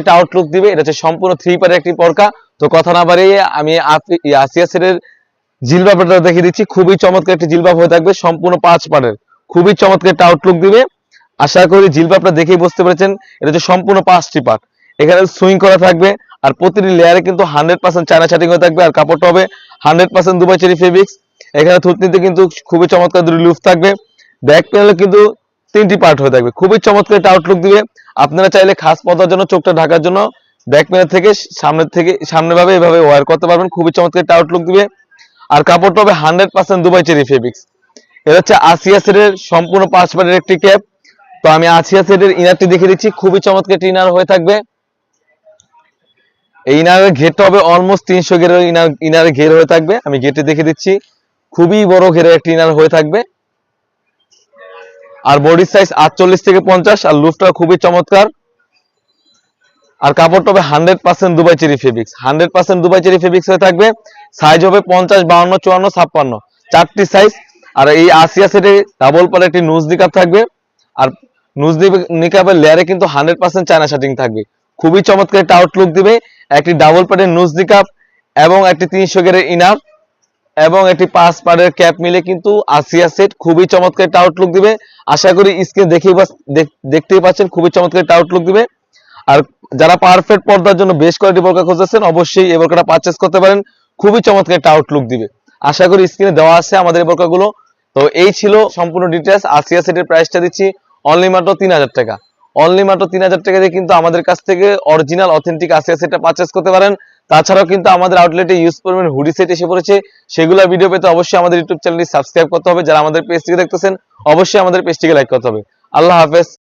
একটা আউটলুক দিবে, এটা হচ্ছে সম্পূর্ণ থ্রি পারের একটি পরকা। তো কথা না বাড়িয়ে আমি আসিয়া সেটের জিলবাবটা দেখে দিচ্ছি। খুবই চমৎকার একটি জিলবাব হয়ে থাকবে, সম্পূর্ণ পাঁচ পারের খুবই চমৎকার একটা আউটলুক দিবে। আশা করি জিলবাবটা দেখেই বুঝতে পেরেছেন, এটা হচ্ছে সম্পূর্ণ পাঁচটি পার্ট এখানে সুইং করা থাকবে, আর প্রতিটি লেয়ারে কিন্তু হান্ড্রেড পার্সেন্ট চায়না শাটিং হয়ে থাকবে, আর কাপড়টা হবে hundred percent Dubai cherry fabrics এখানে থুতনিতে কিন্তু খুবই চমৎকার দুটি লুফ থাকবে। ব্যাক প্যানেলে কিন্তু তিনটি পার্ট হয়ে থাকবে। খুবই চমৎকার একটা আউটলুক দিবে। আপনারা চাইলে খাস পদার জন্য, চোখটা ঢাকার জন্য ব্যাক প্যানেল থেকে সামনের থেকে, সামনে ভাবে এভাবে ওয়ার করতে পারবেন। খুবই চমৎকার একটা আউটলুক দিবে। আর কাপড়টা হবে hundred percent Dubai cherry fabrics এটা হচ্ছে আসিয়া সেটের সম্পূর্ণ পাঁচ একটি ক্যাপ তো আমি আসিয়া সেটের ইনারটি দেখে দিচ্ছি। খুবই চমৎকার একটি ইনার হয়ে থাকবে। এই ইনারের ঘেরটা হবে অলমোস্ট তিনশো ঘেরের ইনার ইনারের ঘের হয়ে থাকবে। আমি ঘেরটি দেখে দিচ্ছি। খুবই বড় ঘেরের একটি ইনার হয়ে থাকবে। আর বডি সাইজ আটচল্লিশ থেকে পঞ্চাশ, আর লুফটা খুবই চমৎকার। আর কাপড়টা হবে hundred percent Dubai cherry fabrics hundred percent Dubai cherry fabrics হয়ে থাকবে। সাইজ হবে পঞ্চাশ, বাউন্ন, চুয়ান্ন, ছাপ্পান্ন। চারটি সাইজ আর এই আসিয়া সেটে ডাবল পালে একটি নুজ নিকাপ থাকবে। আর নুজ নিকাপের লেয়ারে কিন্তু হান্ড্রেড পার্সেন্ট চায়না শাটিং থাকবে। খুবই চমৎকার একটা আউটলুক দিবে। একটি ডাবল পাটের নুজ নিকাপ এবং একটি তিনশো গেরের ইনার এবং একটি পাঁচ পারের ক্যাপ মিলে কিন্তু আসিয়া সেট খুবই চমৎকার একটা আউটলুক দিবে। আশা করি স্ক্রিন দেখেই দেখতেই পাচ্ছেন, খুবই চমৎকার একটা আউটলুক দিবে। আর যারা পারফেক্ট পর্দার জন্য বেশ কয়েকটি বোরকা খুঁজতেছেন, অবশ্যই এই বোরকাটা পারচেস করতে পারেন। খুবই চমৎকার একটা আউটলুক দিবে। আশা করি স্ক্রিনে দেওয়া আছে আমাদের এই বোরকাগুলো। তো এই ছিল সম্পূর্ণ ডিটেলস আসিয়া সেটের প্রাইসটা দিচ্ছি অনলি মাত্র তিন হাজার টাকা। অনলি মাত্র তিন হাজার টাকা দিয়ে কিন্তু আমাদের কাছ থেকে অরিজিনাল অথেন্টিক আসিয়া সেটটা পারচেস করতে পারেন। তাছাড়াও কিন্তু আমাদের আউটলেটে ইউজ করবেন হুডি সেট এসে পড়েছে। সেগুলো ভিডিও পেতে অবশ্যই আমাদের ইউটিউব চ্যানেলটি সাবস্ক্রাইব করতে হবে। যারা আমাদের পেজটিকে দেখতেছেন, অবশ্যই আমাদের পেজটিকে লাইক করতে হবে। আল্লাহ হাফেজ।